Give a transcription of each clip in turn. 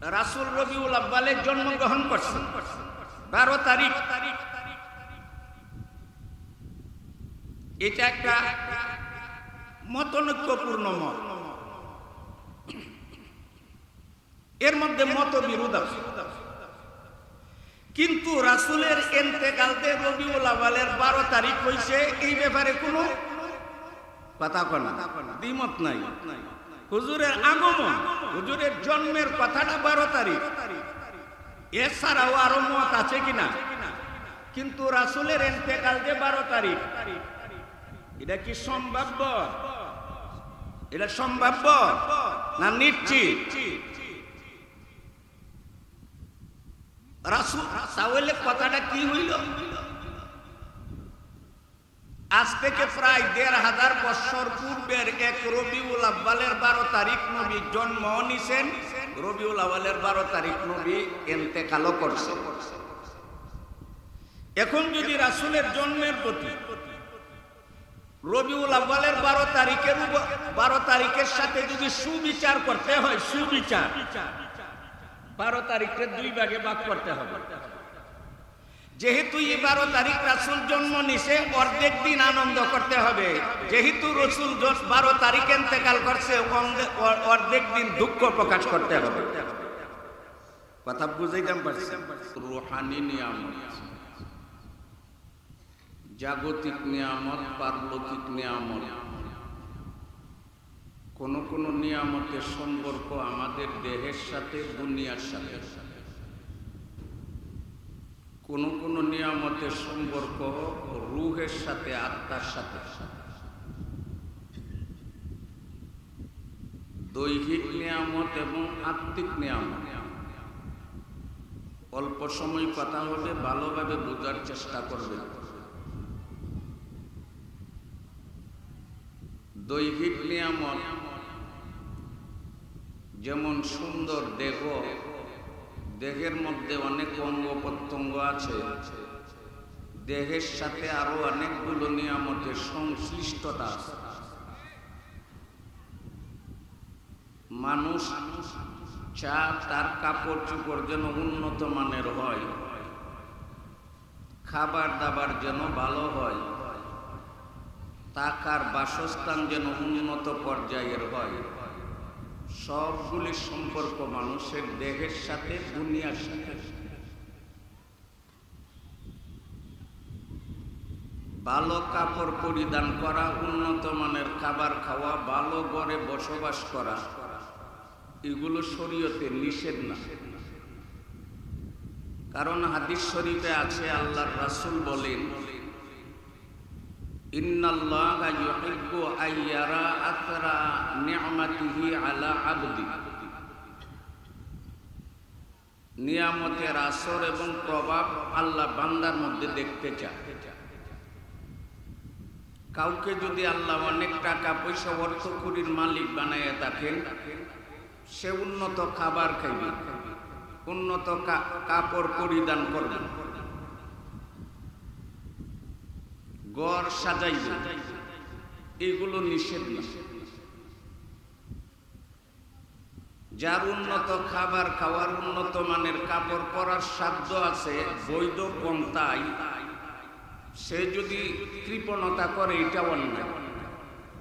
রাসুল রবিউল আব্বালের জন্মগ্রহণ করছেন। বারো তারিখ। এটা একটা মতনৈক্যপূর্ণ মত। এর মধ্যে মত বিরোধ আছে। কিন্তু রাসুলের এন্তেকালতে রবিউল আব্বালের বারো তারিখ হয়েছে এই ব্যাপারে কোনো কথা কনা দ্বিমত নাই। হুজুরের আগমন, হুজুরের জন্মের কথাটা বারো তারিখ। এছাড়াও আরও মত আছে কিনা? কিন্তু রাসুলের এন্তেকাল যে বারো তারিখ, এটা কি সম্ভাব্য? এটা সম্ভাব্য না নিশ্চিত? রাসুল, তাহলে কথাটা কি হইল? আজ থেকে প্রায় দেড় হাজার বছর পূর্বের এক রবিউল আব্বালের বারো তারিখ নবী জন্ম নিছেন। রবিউল আব্বালের বারো তারিখ নবী এন্তেকালও করছে। এখন যদি রাসুলের জন্মের প্রতি রবিউল আব্বালের বারো তারিখের বারো তারিখের সাথে যদি সুবিচার করতে হয়, সুবিচার। বারো তারিখের দুই ভাগে ভাগ করতে হবে। যেহেতু এই বারো তারিখ রাসুল জন্ম নিছে অর্ধেক দিন আনন্দ করতে হবে। যেহেতু রসুল বারো তারিখ এন্তেকাল করছে অর্ধেক দিন দুঃখ প্রকাশ করতে হবে। কথা বুঝাইতাম পারছি। রুহানি নিয়ামত। জাগতিক নিয়ামত পারলৌকিক নিয়ামত। কোন কোন নিয়ামতের সম্পর্ক আমাদের দেহের সাথে দুনিয়ার সাথে। কোন কোন নিয়ামতের সম্পর্ক রুহের সাথে, আত্মার সাথে। দৈহিক নিয়ামত এবং আত্মিক নিয়ামত। অল্প সময় কথা হবে ভালোভাবে বোঝার চেষ্টা করবে দৈহিক নিয়ামত, যেমন সুন্দর দেহ দেহের মধ্যে অনেক অঙ্গ প্রত্যঙ্গ আছে। দেহের সাথে আরও অনেকগুলো নিয়ামতের সংশ্লিষ্টতা আছে। মানুষ চা তার কাপড় চোপড় যেন উন্নত মানের হয়। খাবার দাবার যেন ভালো হয়। টাকার বাসস্থান যেন উন্নত পর্যায়ের হয়। সবগুলি সম্পর্ক মানুষের দেহের সাথে, দুনিয়ার সাথে। ভালো কাপড় পরিধান করা, উন্নত মানের খাবার খাওয়া, ভালো ঘরে বসবাস করা, এগুলো শরীয়তে নিষেধ না। কারণ হাদিস শরীফে আছে, আল্লাহর রাসূল বলেন ইন্নাল্লাহা ইউহিব্বু আইয়ারা আথরা নি'মাতিহি আলা আবদি। নিয়ামতের আসর এবং প্রভাব আল্লাহ বান্দার মধ্যে দেখতে চায়। কাউকে যদি আল্লাহ অনেক টাকা, পয়সা অর্থকুরির মালিক বানাইয়া থাকেন সে উন্নত খাবার খাইবে, উন্নত কাপড় পরিধান করবে। গড় সাজাইবে। এগুলো নিষেধ না। যার উন্নত খাবার খাওয়ার উন্নত মানের কাপড় পরার সাধ্য আছে, বৈধ পন্থায় সে যদি কৃপণতা করে, এটা অন্যায়।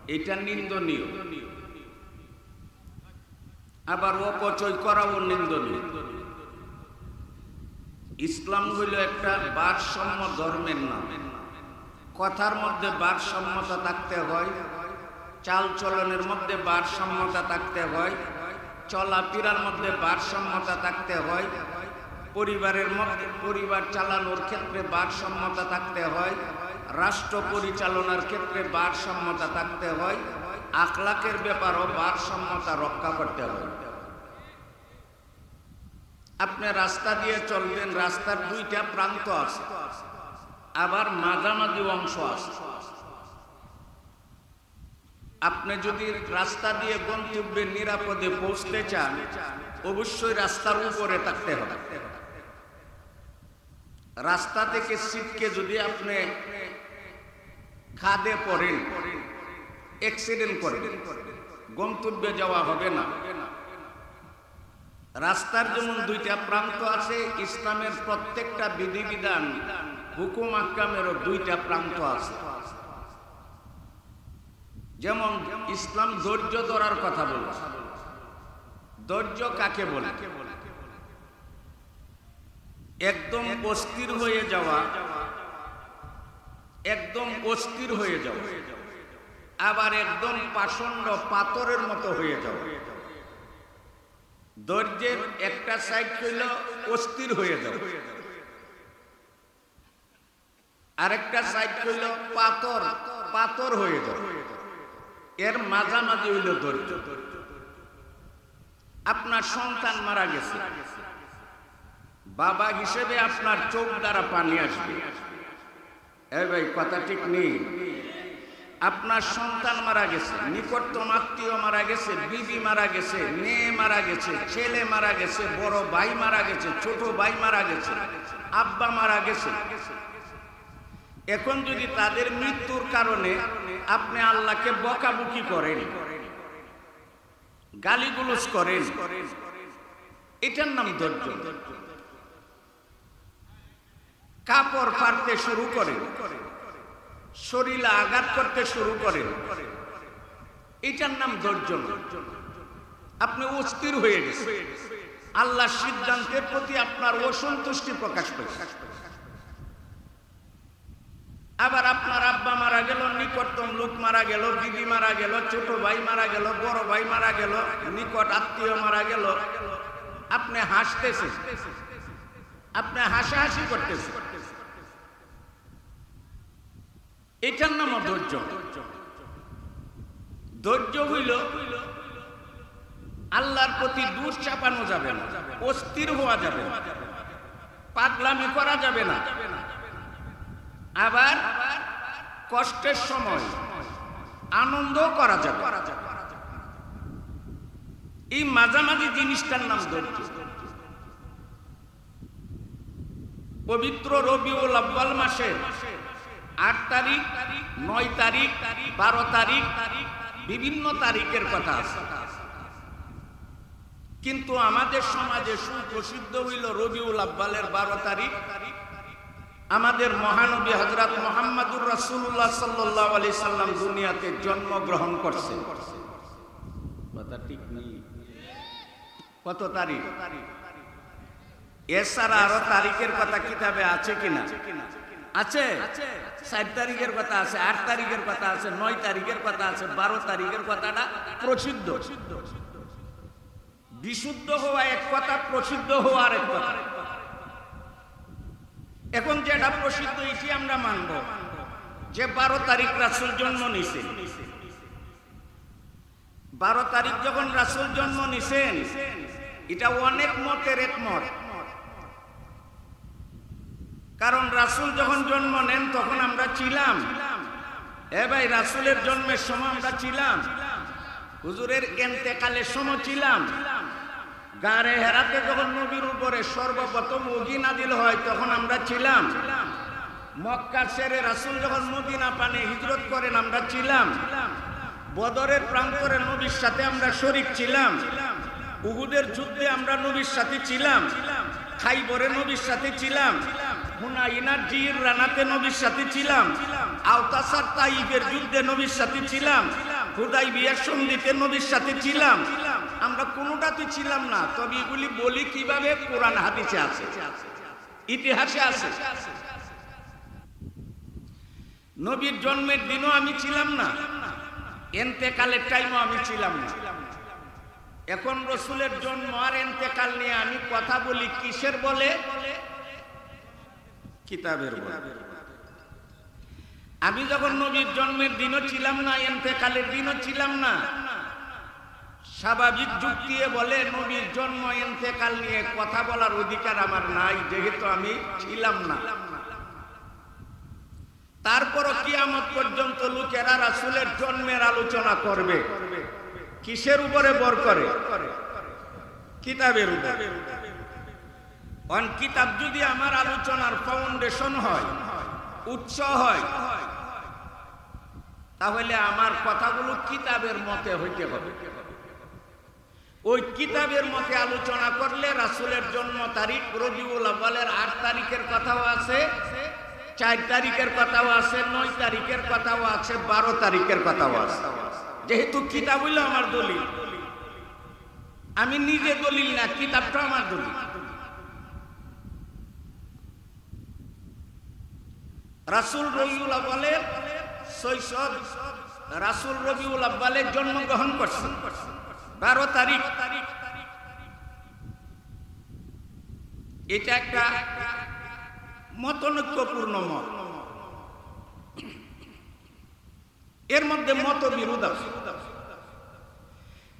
এটা নিন্দনীয়। আবার অপচয় করাও নিন্দনীয়। ইসলাম হইল একটা ভারসাম্য ধর্মের নাম। কথার মধ্যে ভারসাম্যতা থাকতে হয় চাল চলনের মধ্যে ভারসাম্যতা থাকতে হয়, চলাফেরার মধ্যে ভারসাম্যতা থাকতে হয়, পরিবারের মধ্যে পরিবার চালানোর ক্ষেত্রে ভারসাম্যতা থাকতে হয়, রাষ্ট্র পরিচালনার ক্ষেত্রে ভারসাম্যতা থাকতে হয়, আখলাকের ব্যাপারও ভারসাম্যতা রক্ষা করতে হয়। আপনি রাস্তা দিয়ে চলবেন, রাস্তার দুইটা প্রান্ত আছে। আবার মাঝামাঝি অংশ আছে। আপনি যদি রাস্তা দিয়ে গন্তব্যে নিরাপদে পৌঁছতে চান, অবশ্যই রাস্তার উপরে থাকতে হবে। রাস্তা থেকে সিটকে যদি আপনি খাদে পড়েন অ্যাক্সিডেন্ট করেন, গন্তব্যে যাওয়া হবে না। রাস্তার যেমন দুইটা প্রান্ত আছে, ইসলামের প্রত্যেকটা বিধিবিধান হুকুম আকামেরও দুইটা প্রান্ত আছে। যেমন ইসলাম ধৈর্য ধরার কথা বলে। ধৈর্য কাকে বলে? একদম অস্থির হয়ে যাওয়া, একদম অস্থির হয়ে যাওয়া, আবার একদম পাষণ্ড পাথরের মতো হয়ে যাওয়া। ধৈর্যের একটা সাইড হইল অস্থির হয়ে যাওয়া। আরেকটা সাইড হইল পাথর। পাথর হয়ে যাওয়া এর মাঝামাঝি হইল ধৈর্য। আপনার সন্তান মারা গেছে। বাবা হিসেবে আপনার চোখ দ্বারা পানি আসবে। এই ভাই, কথা ঠিক নেই। আপনার সন্তান মারা গেছে, নিকটতম আত্মীয় মারা গেছে, বিবি মারা গেছে, মেয়ে মারা গেছে, ছেলে মারা গেছে, বড় ভাই মারা গেছে, ছোট ভাই মারা গেছে, আব্বা মারা গেছে। এখন যদি তাদের মৃত্যুর কারণে আপনি আল্লাহকে বকাবকি করেন, গালিগুলোজ করেন, এটার নাম ধৈর্য। কাপড় ফাড়তে শুরু করেন শরীরে আঘাত করতে শুরু করেন এটার নাম ধৈর্য। আপনি অস্থির হয়ে গেছে আল্লাহ সিদ্ধান্তের প্রতি আপনার অসন্তুষ্টি প্রকাশ পেয়েছে আবার আপনার আব্বা মারা গেল, নিকটতম লোক মারা গেল, দিদি মারা গেল, ছোট ভাই মারা গেল, বড় ভাই মারা গেল, নিকট আত্মীয় মারা গেল। আপনি হাসতেছেন। আপনি হাসাহাসি করতেছেন। এটার নাম ধৈর্য ধৈর্য হইল, আল্লাহর প্রতি দূর চাপানো যাবে না, অস্থির হওয়া যাবে না, পাগলামি করা যাবে না আবার কষ্টের সময় আনন্দ করা যাবে। এই মাঝামাঝি জিনিসটার নাম ধৈর্য। পবিত্র রবিউল আব্বাল মাসে আট তারিখ, নয় তারিখ, বারো তারিখ বিভিন্ন তারিখের কথা আছে। কিন্তু আমাদের সমাজে সুপ্রসিদ্ধ হইল রবিউল আব্বালের বারো তারিখ। আমাদের মহানবী হজরত মোহাম্মদুর রাসুল্লাহ সাল্লাহ আলি সাল্লাম দুনিয়াতে জন্মগ্রহণ করছে কথা কত তারিখ? এছাড়া আরও তারিখের কথা কিতাবে আছে কিনা? আছে। চার তারিখের কথা আছে, আট তারিখের কথা আছে, নয় তারিখের কথা আছে, বারো তারিখের কথাটা প্রসিদ্ধ। বিশুদ্ধ হওয়া এক কথা, প্রসিদ্ধ হওয়া আরেক কথা। এখন যেটা প্রসিদ্ধ এটি আমরা মানব, যে বারো তারিখ রাসুল জন্ম নিছে। বারো তারিখ যখন রাসুল জন্ম নিছেন, এটা অনেক মতের এক মত। কারণ রাসুল যখন জন্ম নেন, তখন আমরা ছিলাম। এ ভাই, রাসুলের জন্মের সময় আমরা ছিলাম। হুজুরের এন্তেকালের সময় ছিলাম। গাড়ে হেরাতে যখন নবীর উপরে সর্বপ্রথম ওগি নাদিল হয়, তখন আমরা ছিলাম। মক্কা সেরে রাসুল যখন মদিনা পানে হিজরত করেন, আমরা ছিলাম। বদরের প্রান্তরে নবীর সাথে আমরা শরিক ছিলাম। উহুদের যুদ্ধে আমরা নবীর সাথে ছিলাম। খাইবরে নবীর সাথে ছিলাম। হুনাইনার জির রানাতে নবীর সাথে ছিলাম। আওতাসার তাইবের যুদ্ধে নবীর সাথে ছিলাম। হুদাই বিয়ার সন্ধিতে নবীর সাথে ছিলাম। আমরা কোনোটাতে ছিলাম না, তবে এগুলি বলি কীভাবে কোরআন হাদিসে আছে? ইতিহাসে আছে। নবীর জন্মের দিনও আমি ছিলাম না, এন্তেকালের টাইমও আমি ছিলাম না। এখন রসুলের জন্ম আর এন্তেকাল নিয়ে আমি কথা বলি কিসের বলে? কিতাবের আমি যখন নবীর জন্মের দিনও ছিলাম না, এন্তেকালের দিনও ছিলাম না স্বাভাবিক যুগ দিয়ে বলে, নবীর জন্ম এন্তেকাল নিয়ে কথা বলার অধিকার আমার নাই, যেহেতু আমি ছিলাম না। তারপরও কিয়ামত পর্যন্ত লোকেরা রাসুলের জন্মের আলোচনা করবে। কিসের উপরে বর করে? কিতাবের উপরে। অন কিতাব যদি আমার আলোচনার ফাউন্ডেশন হয়, উৎস হয়, তাহলে আমার কথাগুলো কিতাবের মতে হইতে হবে। ওই কিতাবের মতে আলোচনা করলে রাসুলের জন্ম তারিখ রবিউল আব্বালের আট তারিখের কথাও আছে, চার তারিখের কথাও আছে, নয় তারিখের কথাও আছে, বারো তারিখের কথাও আছে। যেহেতু কিতাব হইল আমার দলিল, আমি নিজে দলিল না, কিতাবটা আমার দলিল। রাসুল রবিউল আব্বালের শৈশব রাসুল রবিউল আব্বালের জন্মগ্রহণ করছেন। বারো তারিখ। এটা একটা মতনৈক্যপূর্ণ মত। এর মধ্যে মত বিরোধ আছে।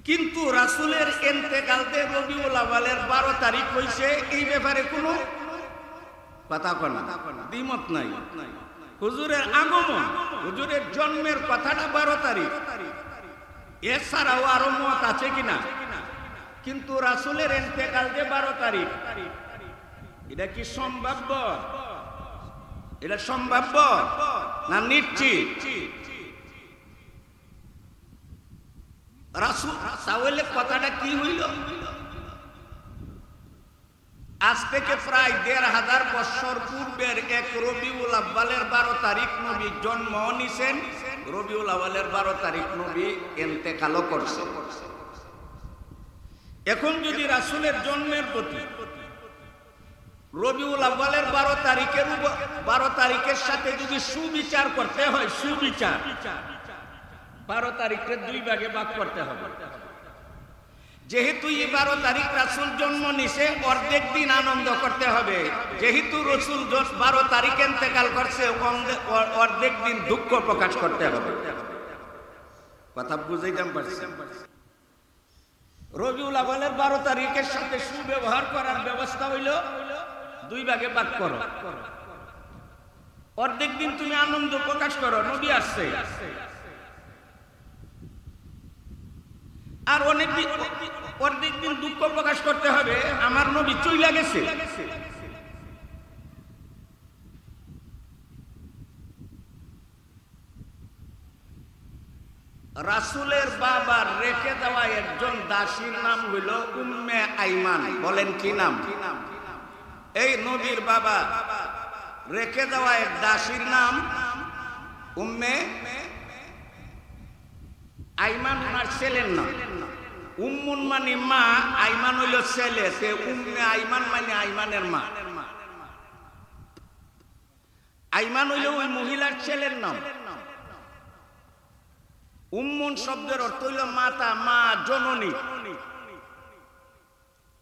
কিন্তু রাসুলের এন্তেকালতে রবিউল আওয়ালের বারো তারিখ হয়েছে এই ব্যাপারে কোনো কথা কনা দ্বিমত নাই। হুজুরের আগমন, হুজুরের জন্মের কথাটা বারো তারিখ। এছাড়াও আরও মত আছে কিনা? কিন্তু রাসুলের এন্তেকাল যে বারো তারিখ, এটা কি সম্ভাব্য? এটা সম্ভাব্য না নিশ্চিত? রাসুল, তাহলে কথাটা কি হইল? আজ থেকে প্রায় দেড় হাজার বছর পূর্বের এক রবিউল আব্বালের বারো তারিখ নবী জন্ম নিছেন রবিউল আওয়ালের বারো তারিখ নবী এন্তেকালও করছে। এখন যদি রাসুলের জন্মের প্রতি রবিউল আব্বালের বারো তারিখের বারো তারিখের সাথে যদি সুবিচার করতে হয়, সুবিচার। বারো তারিখের দুই ভাগে ভাগ করতে হবে। যেহেতু এই বারো তারিখ রাসুল জন্ম নিছে, অর্ধেক দিন আনন্দ করতে হবে। যেহেতু রসুল বারো তারিখ এন্তেকাল করছে অর্ধেক দিন দুঃখ প্রকাশ করতে হবে। কথা বুঝাইতাম পারছি। রবিউল আওয়ালের বারো তারিখের সাথে সুব্যবহার করার ব্যবস্থা হইল, দুই ভাগে ভাগ করো। অর্ধেক দিন তুমি আনন্দ প্রকাশ করো, নবী আসছে। আর অনেক দিন অর্ধেক দিন দুঃখ প্রকাশ করতে হবে, আমার নবী চইলা গেছে। রাসুলের বাবার রেখে দেওয়া একজন দাসীর নাম হইল উম্মে আইমান। বলেন কি নাম? এই নবীর বাবা রেখে দেওয়া এক দাসীর নাম উম্মে আইমান, ওনার ছেলের নাম। উম্মুন মানে মা, আইমান হইল ছেলে, সে উম্মে আইমান মানে আইমানের মা। আইমান হইল ওই মহিলার ছেলের নাম। উম্মুন শব্দের অর্থ হইল মাতা, মা, জননী।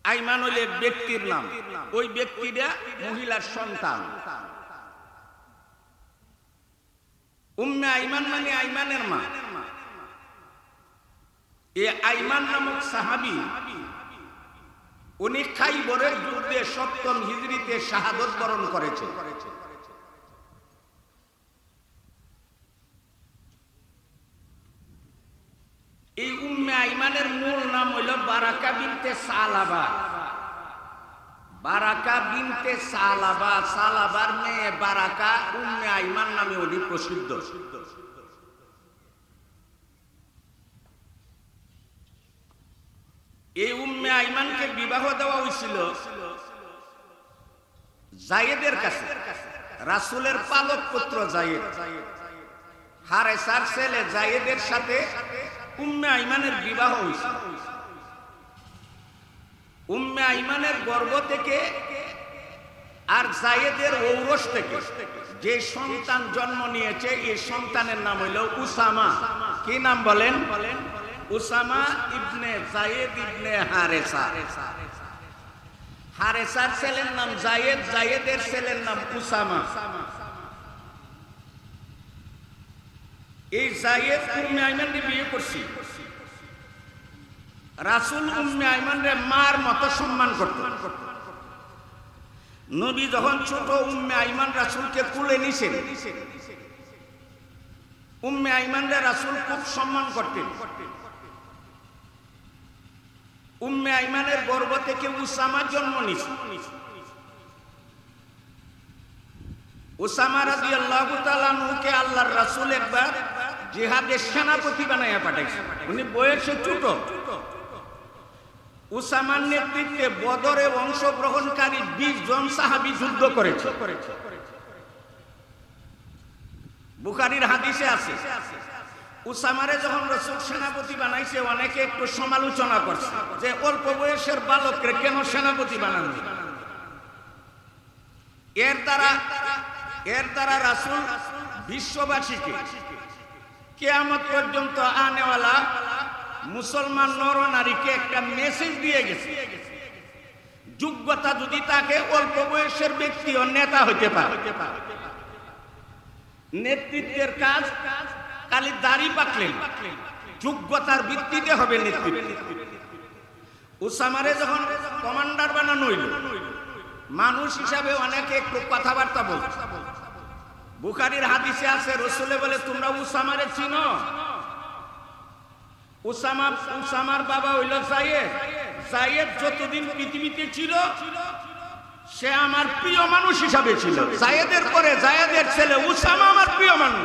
আইমান হইলে ব্যক্তির নাম। ওই ব্যক্তিটা মহিলার সন্তান। উম্মে আইমান মানে আইমানের মা। এ আইমান নামক সাহাবি, উনি খাইবরের যুদ্ধে সপ্তম হিজড়িতে শাহাদত বরণ করেছে। এই উম্মে আইমানের মূল নাম হইল বারাকা বিনতে সালাবা। বারাকা বিনতে সালাবা, সালাবার মেয়ে বারাকা উম্মে আইমান নামে উনি প্রসিদ্ধ। এই উম্মে আইমানকে বিবাহ দেওয়া হয়েছিল জায়েদের কাছে। রাসুলের পালক পুত্র জায়েদ। হারেসার ছেলে জায়েদের সাথে উম্মে আইমানের বিবাহ হয়েছিল উম্মে আইমানের গর্ভ থেকে আর জায়েদের ঔরস থেকে যে সন্তান জন্ম নিয়েছে এই সন্তানের নাম হইল উসামা। কি নাম বলেন? উসামা ইবনে জায়েদ ইবনে হারেসা। হারেসার ছেলের নাম জায়েদ জায়েদের ছেলের নাম উসামা। এই জায়েদ উম্মে আইমানকে বিয়ে করছি। রাসুল উম্মে আইমান রে মার মতো সম্মান করত। নবী যখন ছোট উম্মে আইমান রাসুলকে কুলে নিছেন, উম্মে আইমান রে রাসুল খুব সম্মান করতেন। উম্মে আইমানের গর্ভ থেকে উসামা জন্ম নিছে। উসামা রাদিয়াল্লাহু তাআলা নুকে আল্লাহর রাসূল একবার জিহাদের সেনাপতি বানাইয়া পাঠাইছে। উনি বয়সে ছোট। উসামার নেতৃত্বে বদরে অংশগ্রহণকারী বিশ জন সাহাবি যুদ্ধ করেছে। বুখারির হাদিসে আছে। উসামারে যখন রসুল সেনাপতি বানাইছে, অনেকে একটু সমালোচনা করছে যে অল্প বয়সের বালকরে কেন সেনাপতি বানানো? এর দ্বারা এর দ্বারা রাসুল বিশ্ববাসীকে কেয়ামত পর্যন্ত আনেওয়ালা মুসলমান নর নারীকে একটা মেসেজ দিয়ে গেছে। যোগ্যতা যদি তাকে অল্প বয়সের ব্যক্তি ও নেতা হইতে পারে, নেতৃত্বের কাজ খালি দাড়ি পাকলেন। যোগ্যতার ভিত্তিতে হবে নেতৃত্ব। উসামারে যখন কমান্ডার বানানো হইল, মানুষ হিসাবে অনেকে একটু কথাবার্তা বল। বুখারির হাদিসে আছে, রসুলে বলে, তোমরা উসামারে চিনো? উসামা উসামার বাবা হইল জায়েদ। জায়েদ যতদিন পৃথিবীতে ছিল, সে আমার প্রিয় মানুষ হিসাবে ছিল। জায়েদের পরে জায়েদের ছেলে উসামা আমার প্রিয় মানুষ।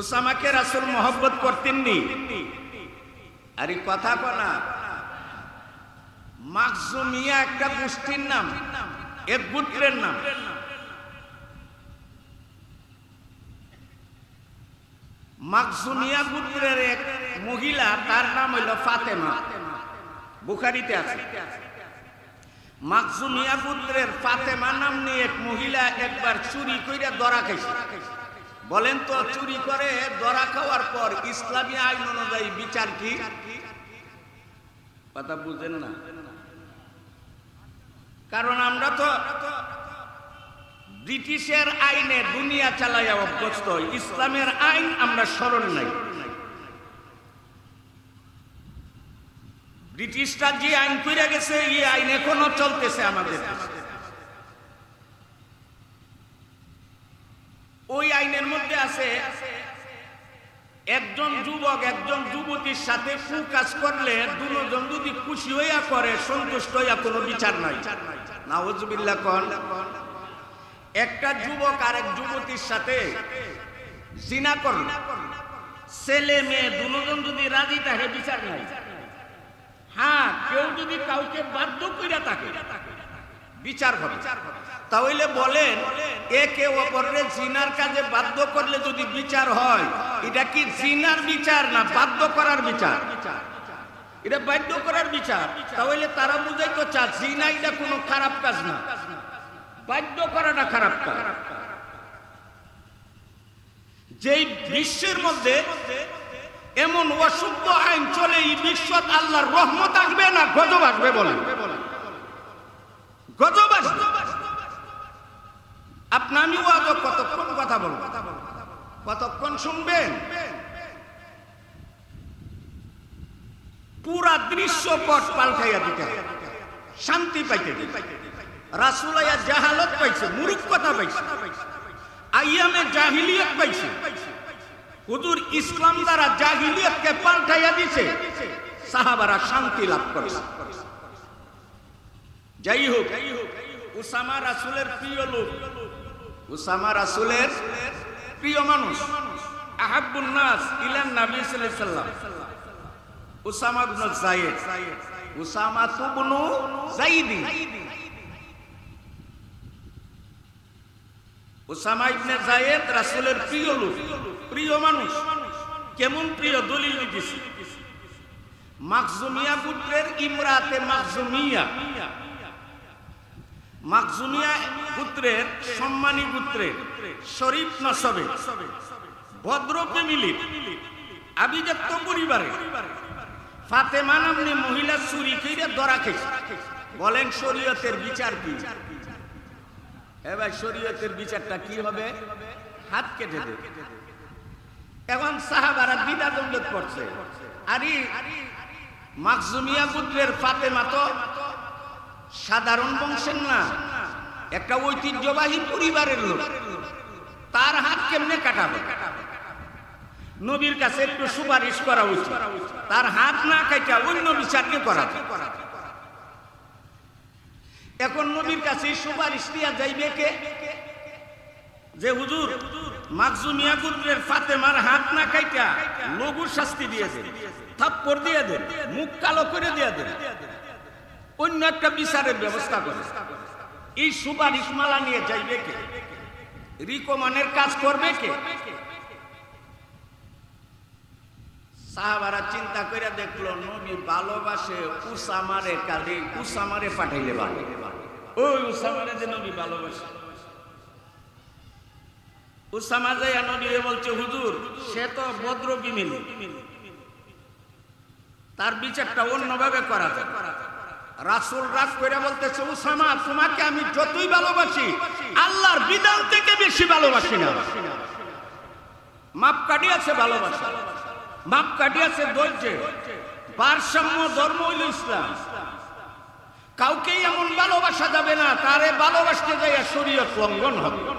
উসামাকে রাসুল মোহব্বত করতেননি। আর এই কথা কনা মাকজুমিয়া একটা গোষ্ঠীর নাম, এক গোত্রের নাম। মাকজুমিয়া গোত্রের এক মহিলা, তার নাম হইল ফাতেমা। বুখারিতে আছে। মাকজুমিয়া গোত্রের ফাতেমা নাম নিয়ে এক মহিলা একবার চুরি কইরা ধরা খাইছে। বলেন তো, চুরি করে ধরা খাওয়ার পর ইসলামী আইন অনুযায়ী বিচার কি? কথা বুঝেন না। কারণ আমরা তো ব্রিটিশের আইনে দুনিয়া চালাইয়া অভ্যস্ত, ইসলামের আইন আমরা স্মরণ নাই। ব্রিটিশরা যে আইন করে গেছে, এই আইন এখনও চলতেছে আমাদের ওই আইনের মধ্যে আছে একজন যুবক, একজন যুবতীর সাথে কাজ করলে দুজন যদি খুশি হইয়া করে, সন্তুষ্ট হইয়া কোনো বিচার নাই। নাওজবিল্লা কন। একটা যুবক আর এক যুবতীর সাথে জিনা করল। ছেলে মেয়ে দুজন যদি রাজি থাকে বিচার নাই। হ্যাঁ কেউ যদি কাউকে বাধ্য কইরা থাকে, বিচার হবে। তাহলে বলেন, একে অপরের জিনার কাজে বাধ্য করলে যদি বিচার হয়, এটা কি জিনার বিচার না বাধ্য করার বিচার? এটা বাধ্য করার বিচার। তাহলে তারা বুঝাই তো চা, জিনা এটা কোনো খারাপ কাজ না। বাধ্য করাটা খারাপ কাজ। যেই বিশ্বের মধ্যে এমন অসভ্য আইন চলে, এই বিশ্ব আল্লাহর রহমত আসবে না গজব আসবে বলে গজব আসবে। আপনি আমি ওয়াজ কতক্ষণ কথা বলব? কতক্ষণ শুনবেন? পুরা দৃশ্যপট পাল্টাইয়া দিতে। শান্তি পাইতে রাসুলাইয়া জাহালত পাইছে মুরুখ কথা পাইছে। আইয়ামে জাহিলিয়ত পাইছে। হুজুর ইসলাম দ্বারা জাহিলিয়তকে পাল্টাইয়া দিছে। সাহাবারা শান্তি লাভ করছে। যাই হোক, উসামা রাসুলের প্রিয় লোক। উসামা রাসুলের প্রিয় মানুষ আহাবুন নাস ইলান নবী সাল্লাল্লাহু Usama ibn Zayd, Usama ibn যায়েদি Osama ইবনে যায়েদ রাসূলের প্রিয় লোক, প্রিয় মানুষ, কেমন প্রিয় দলিল দিতেছি মাকজুমিয়া পুত্রের ইমরাতে মাকজুমিয়া। মাকজুমিয়া পুত্রের সম্মানী পুত্রের শরীফ নসবে ভদ্র ফ্যামিলি আবিজাত্য পরিবারে ফাতেমা নামনি মহিলা চুরি করে ধরা খেয়েছে। বলেন শরীয়তের বিচার কি? এবার শরীয়তের বিচারটা কি হবে? হাত কেটে দে। এখন সাহাবারা দ্বিধা দ্বন্দ্ব করছে আরে মাকজুমিয়া পুত্রের ফাতেমা তো সাধারণ বংশের না। একটা ঐতিহ্যবাহী পরিবারের লোক। তার হাত কেমনে কাটাবে? নবীর কাছে একটু সুপারিশ করা উচিত। তার হাত না কাটা অন্য বিচারকে করা। এখন নবীর কাছে সুপারিশ দিয়া যাইবে কে? যে হুজুর মাকজুমিয়া গুদ্রের ফাতেমার হাত না কাইটা লঘু শাস্তি দিয়ে দেন, থাপ্পড় দিয়ে দেন, মুখ কালো করে দিয়ে দেন। অন্য একটা বিচারের ব্যবস্থা করে। এই সুপারিশ মালা নিয়ে যাইবে কে? রিকমানের কাজ করবে কে? সাহাবারা চিন্তা করে দেখল, নবী ভালোবাসে উসামারে কালি উসামারে পাঠাইলে ভালো। ওই উসামারে যে নবী ভালোবাসে। উসামা যাইয়া নবী বলছে, হুজুর, সে তো ভদ্র বিমিল তার বিচারটা অন্যভাবে করা যায় রাসুল রাগ করে বলতেছে, উসামা, তোমাকে আমি যতই ভালোবাসি, আল্লাহর বিধান থেকে বেশি ভালোবাসি না। মাপ কাটিয়াছে ভালোবাসা। মাপ কাটিয়াছে ধৈর্য। ভারসাম্য, ধর্ম হইল ইসলাম। কাউকে এমন ভালোবাসা যাবে না, তারে ভালোবাসতে যাইয়া শরীয়ত লঙ্ঘন হবে।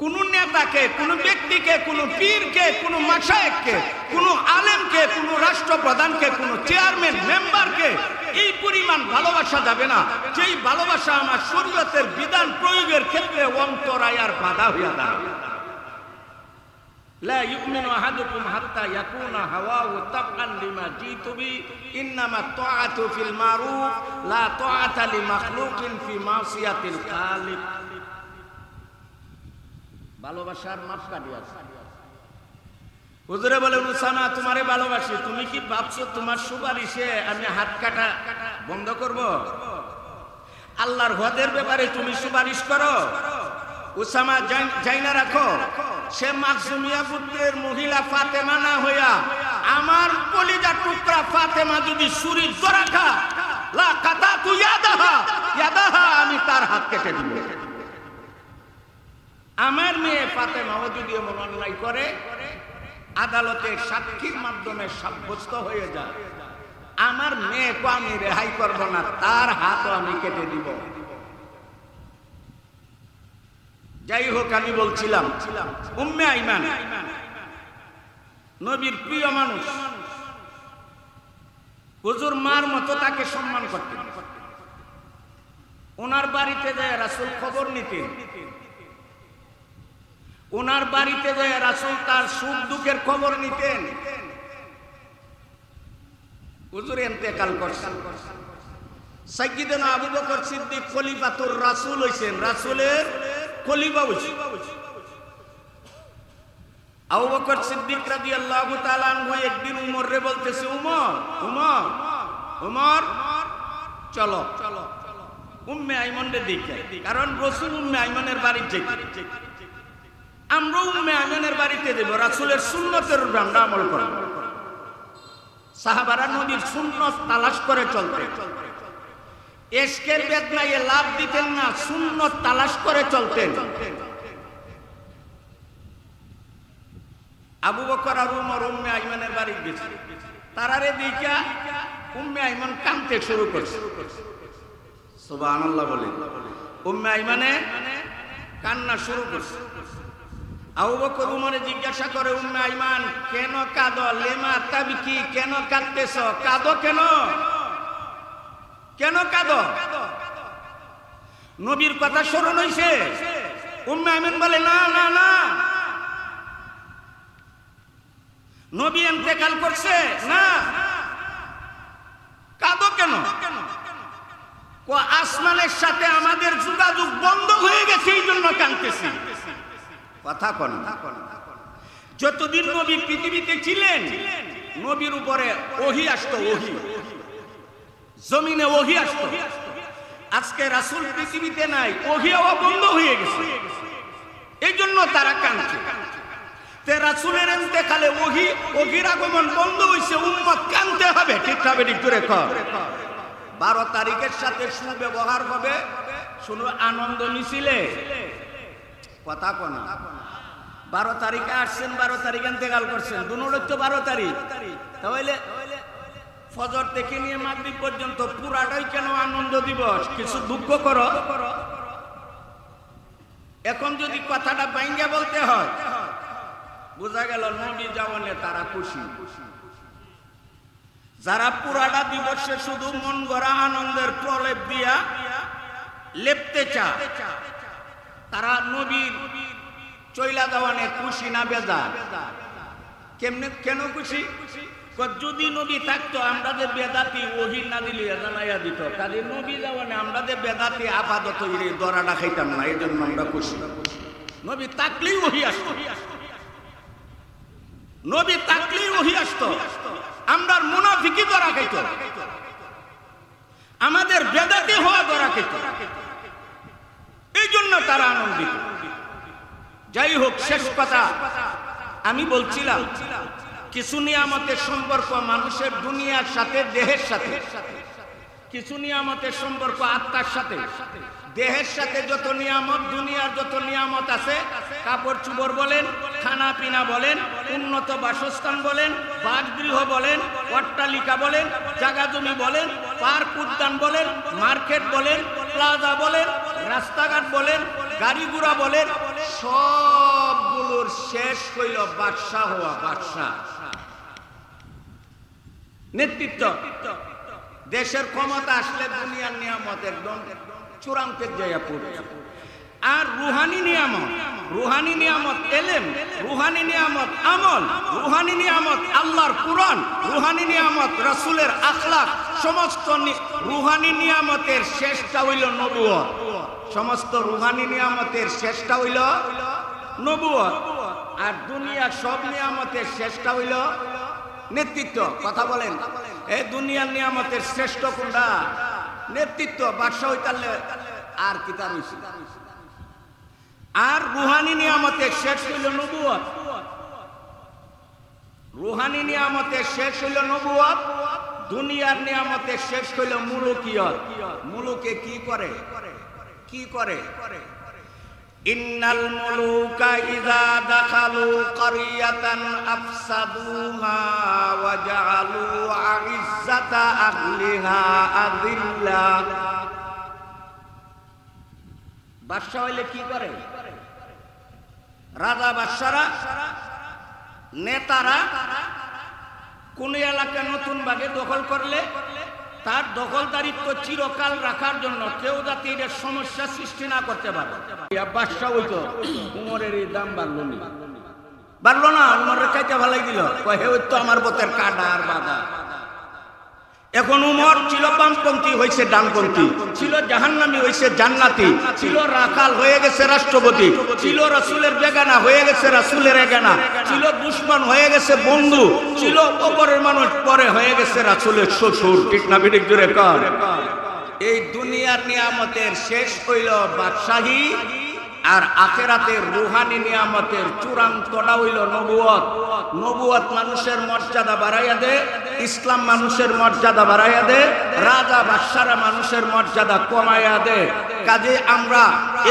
কোন নেতাকে কোন ব্যক্তিকে কোন পীরকে কোন মাসায়ককে কোন আলেমকে কোন রাষ্ট্রপ্রধানকে কোন চেয়ারম্যান মেম্বারকে এই পরিমাণ ভালোবাসা যাবে না যেই ভালোবাসা আমার শরীয়তের বিধান প্রয়োগের ক্ষেত্রে অন্তরায়ার বাধা হইয়া দাঁড়াবে لا يؤمن أحدكم حتى يكون هواه طبعا لما جئت به إنما الطاعة في المعروف لا طاعة لمخلوق في معصية الخالق ভালোবাসার মাপ কাটিয়াছে হুজুরে বলে উসামা তোমারে ভালোবাসি। তুমি কি ভাবছ তোমার সুপারিশে আমি হাত কাটা বন্ধ করব? আল্লাহর হদের ব্যাপারে তুমি সুপারিশ করো। উসামা যাই না রাখো। সে মাকসুমিয়া পুত্রের মহিলা ফাতেমা না হইয়া আমার কলিজা টুকরা ফাতেমা যদি সুরি রাখা লা কাতা তু ইয়াদাহা ইয়াদাহা, আমি তার হাত কেটে দিব। আমার মেয়ে ফাতেমাও যদি এমন অন্যায় করে আদালতে সাক্ষীর মাধ্যমে সাব্যস্ত হয়ে যায়। আমার মেয়েকে আমি রেহাই করব না, তার হাতও আমি কেটে দিব। যাই হোক, আমি বলছিলাম, উম্মে আইমান, নবীর প্রিয় মানুষ, হুজুর মার মতো তাকে সম্মান করতেন। ওনার বাড়িতে যায় রাসুল খবর নিতেন। ওনার বাড়িতে যায় রাসুল তার সুখ দুঃখের খবর নিতেন। হুজুর এতেকাল করছেন সাইকিদেন আবু বকর সিদ্দিক খলিফাতুর রাসূল হইছেন। রাসূলের খলিফা হইছেন আবু বকর সিদ্দিক তাআলা আনহু একদিন উমর রে বলতেছে, উমর উমর উমর, চলো চলো উম্মে আইমন রে দেখে কারণ রসুল উম্মে আইমনের বাড়ি যেতে আমরা উম্মে আইমনের বাড়িতে দেব রাসূলের সুন্নতের আমরা আমল করব। সাহাবারা নবীর সুন্নত তালাশ করে চলতে। এসকের বেদনায় লাভ দিতেন না, সুন্নত তালাশ করে চলতেন। আবু বকর আর উমর উম্মে আইমানের বাড়ি গেছে। তারারে দিকা উম্মে আইমান কানতে শুরু করছে। সুবহানাল্লাহ বলে। উম্মে আইমানে কান্না শুরু করছে। আবু বকর উমরে জিজ্ঞাসা করে, উম্মে আইমান, কেন কাঁদো? লেমা তাবি কি? কেন কাঁদতেছ? কাঁদো কেন? কেন কাঁদো? নবীর কথা স্মরণ হইছে। উম্মে আইমান বলে, না না না। নবী এন্তেকাল করছে, না। কাঁদো কেন? আসমানের সাথে আমাদের যোগাযোগ বন্ধ হয়ে গেছে এই জন্য কাঁদতেছি। কথা কন যতদিন নবী পৃথিবীতে ছিলেন, নবীর উপরে ওহি আসতো, ওহি। জমিনে ওহি আসতো। আজকে রাসুল পৃথিবীতে নাই ওহিও বন্ধ হয়ে গেছে। এই জন্য তারা কাঁদছে। তে রাসুলের এন্তেকালে ওহি, ওহির আগমন বন্ধ হইছে, উম্মত কানতে হবে। ঠিক হবে ঠিক করে কর বারো তারিখের সাথে সুব্যবহার হবে। শুনো, আনন্দ মিছিলে। কথা কোনা বারো তারিখে আসছেন, বারো তারিখ এন্তেকাল করছেন। দুনোর তো বারো তারিখ। তাহলে ফজর থেকে নিয়ে মাগরিব পর্যন্ত পুরাটাই কেন আনন্দ দিবস? কিছু দুঃখ করো। এখন যদি কথাটা বাইঙ্গা বলতে হয়, বোঝা গেল নবী যাওয়ানে তারা খুশি। যারা পুরাটা দিবসে শুধু মন গড়া আনন্দের প্রলেপ দিয়া লেপতে চা তারা নবীর চইলা দেওয়ানে খুশি না বেজা কেমনে কেন খুশি? যদি নবী থাকতো, আমরা যে বেদাতি ওহির না দিলে জানাইয়া দিত। কাজে নবী যাওয়ানে আমরা যে বেদাতি আপাতত এই দরাটা খাইতাম না এই জন্য আমরা খুশি। নবী থাকলেই ওহি আসতো। নবী থাকলেই ওহি আসতো। আমরা মুনাফিকি দরা খাইত। আমাদের বেদাতি হওয়া ধরা খাইত। এই জন্য তারা আনন্দিত। যাই হোক, শেষ কথা। আমি বলছিলাম, কিছু নিয়ামতের সম্পর্ক মানুষের দুনিয়ার সাথে, দেহের সাথে। কিছু নিয়ামতের সম্পর্ক আত্মার সাথে। দেহের সাথে যত নিয়ামত, দুনিয়ার যত নিয়ামত আছে কাপড় চুবর বলেন খানা পিনা বলেন, উন্নত বাসস্থান বলেন, বাসগৃহ বলেন, অট্টালিকা বলেন জাগা জমি বলেন, পার্ক উদ্যান বলেন, মার্কেট বলেন, প্লাজা বলেন রাস্তাঘাট বলেন, গাড়ি ঘোড়া বলেন, সবগুলোর শেষ হইল বাদশাহ হওয়া বাদশাহ। নেতৃত্ব, দেশের ক্ষমতা আসলে দুনিয়ার নিয়ামত একদম চূড়ান্তের জায়গা পড়ে। আর রুহানি নিয়ামত রুহানি নিয়ামত এলেম রুহানি নিয়ামত আমল, রুহানি নিয়ামত আল্লাহর কুরআন, রুহানি নিয়ামত, রাসূলের আখলাক সমস্ত রুহানি নিয়ামতের শেষটা হইল নবুয়ত সমস্ত রুহানি নিয়ামতের শেষটা হইল নবুয়ত আর দুনিয়ার সব নিয়ামতের শেষটা হইল নেতৃত্ব। কথা বলেন এই দুনিয়ার নিয়ামতের শ্রেষ্ঠ কোনটা? নেতৃত্ব, বাদশাহ হইতালে আর কি তার আর রুহানি নিয়ামতের শেষ হইল নবুয়ত রুহানি নিয়ামতের শেষ হইল নবুয়ত দুনিয়ার নিয়ামতের শেষ হইল মুলুকিয়ত। মুলুকে কি করে? কি করে? ইন্নাল মুলুকা ইযা দাখালু ক্বরিয়াতান আফসাদুহা ওয়া জাআলু আইজ্জাতা আহলিহা আযিল্লা। বাদশা হইলে কি করে? রাজা বাদশারা নেতারা কোন এলাকা নতুন ভাগে দখল করলে তার দখলদারিত্ব চিরকাল রাখার জন্য কেউ যাতে এটা সমস্যা সৃষ্টি না করতে পারে। উমরের এই দাম বাড়লো না। বাড়লো না উমরের চাইতে ভালাই দিল। কয় হে ওই তো আমার বোতের কাটা আর বাধা। এখন উমর ছিল বামপন্থী হয়েছে ডানপন্থী। ছিল জাহান্নামী হয়েছে জান্নাতি। ছিল রাখাল, হয়ে গেছে রাষ্ট্রপতি। ছিল রাসুলের বেগানা, হয়ে গেছে রাসুলের এগানা। ছিল দুশ্মন, হয়ে গেছে বন্ধু। ছিল অপরের মানুষ, পরে হয়ে গেছে রাসুলের শ্বশুর। ঠিক না বিদিক জুড়ে কর? এই দুনিয়ার নিয়ামতের শেষ হইল বাদশাহী আর আখেরাতের রুহানি নিয়ামতের চূড়ান্তটা হইল নবুয়ত নবুয়ত মানুষের মর্যাদা বাড়াইয়া দে, ইসলাম মানুষের মর্যাদা বাড়াইয়া দে, রাজা বাদশারা মানুষের মর্যাদা কমাইয়া দে। কাজে আমরা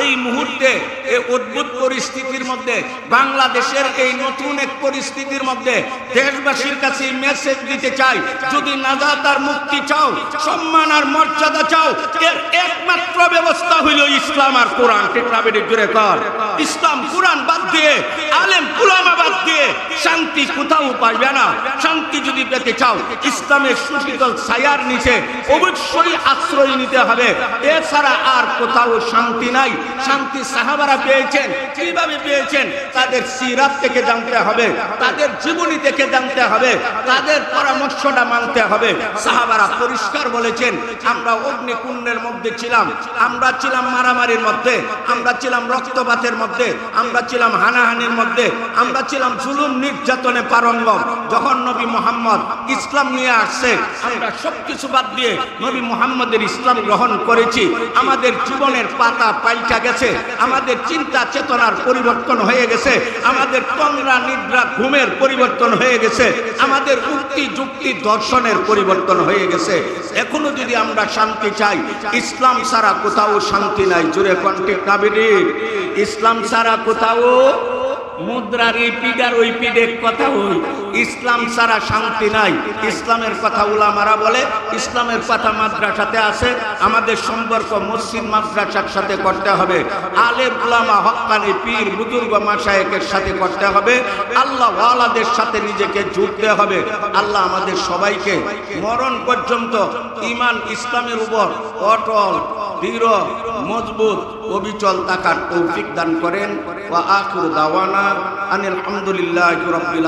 এই মুহূর্তে এই অদ্ভুত পরিস্থিতির মধ্যে, বাংলাদেশের এই নতুন এক পরিস্থিতির মধ্যে দেশবাসীর কাছে মেসেজ দিতে চাই। যদি নাজাত আর মুক্তি চাও, সম্মান আর মর্যাদা চাও, এর একমাত্র ব্যবস্থা হইল ইসলাম আর কোরআন। না জুড়ে কর। ইসলাম, কোরআন বাদ দিয়ে, আলেম কুলামা বাদ দিয়ে শান্তি কোথাও পাইবে না। শান্তি যদি পেতে চাও, ইসলামের সুশীতল ছায়ার নিচে অবশ্যই আশ্রয় নিতে হবে। এছাড়া আর কোথাও শান্তি নাই। শান্তি সাহাবারা পেয়েছেন। কীভাবে পেয়েছেন? তাদের সিরাত থেকে জানতে হবে, তাদের জীবনী থেকে জানতে হবে, তাদের পরামর্শটা মানতে হবে। সাহাবারা পরিষ্কার বলেছেন, আমরা অগ্নিকুণ্ডের মধ্যে ছিলাম। আমরা ছিলাম মারামারির মধ্যে, আমরা ছিলাম রক্তপাতের মধ্যে, আমরা ছিলাম হানাহানির মধ্যে, আমরা ছিলাম জুলুম নির্যাতনে পারঙ্গম। যখন নবী মোহাম্মদ ইসলাম নিয়ে আসছে, আমরা সবকিছু বাদ দিয়ে নবী মোহাম্মদের ইসলাম গ্রহণ করেছি। আমাদের জীবনের পাতা পাল্টা গেছে। আমাদের চিন্তা চেতনার পরিবর্তন হয়ে গেছে। আমাদের তন্দ্রা নিদ্রা ঘুমের পরিবর্তন হয়ে গেছে। আমাদের উক্তি যুক্তি দর্শনের পরিবর্তন হয়ে গেছে। এখনও যদি আমরা শান্তি চাই, ইসলাম ছাড়া কোথাও শান্তি নাই। জুড়ে কন্টেক্ট নাবিরি ইসলাম ছাড়া কোথাও মুদ্রার এই পিডার ওই পিডের কথা ওই ইসলাম ছাড়া শান্তি নাই। ইসলামের কথা উলামারা বলে, ইসলামের কথা মাদ্রাসাতে আছে। আমাদের সম্পর্ক মসজিদ, মাদ্রাসার সাথে করতে হবে। আলেম, উলামা হকানি পীর, বুজুর্গ মাসায়েকের সাথে করতে হবে। আল্লাহ ওয়ালাদের সাথে নিজেকে জুড়তে হবে। আল্লাহ আমাদের সবাইকে মরণ পর্যন্ত ইমান ইসলামের উপর অটল দৃঢ় মজবুত অবিচল থাকার তৌফিক দান করেন। ওয়া আখিরু দাওয়ানা আনিল আহমদুলিল্লাহ রাব্বিল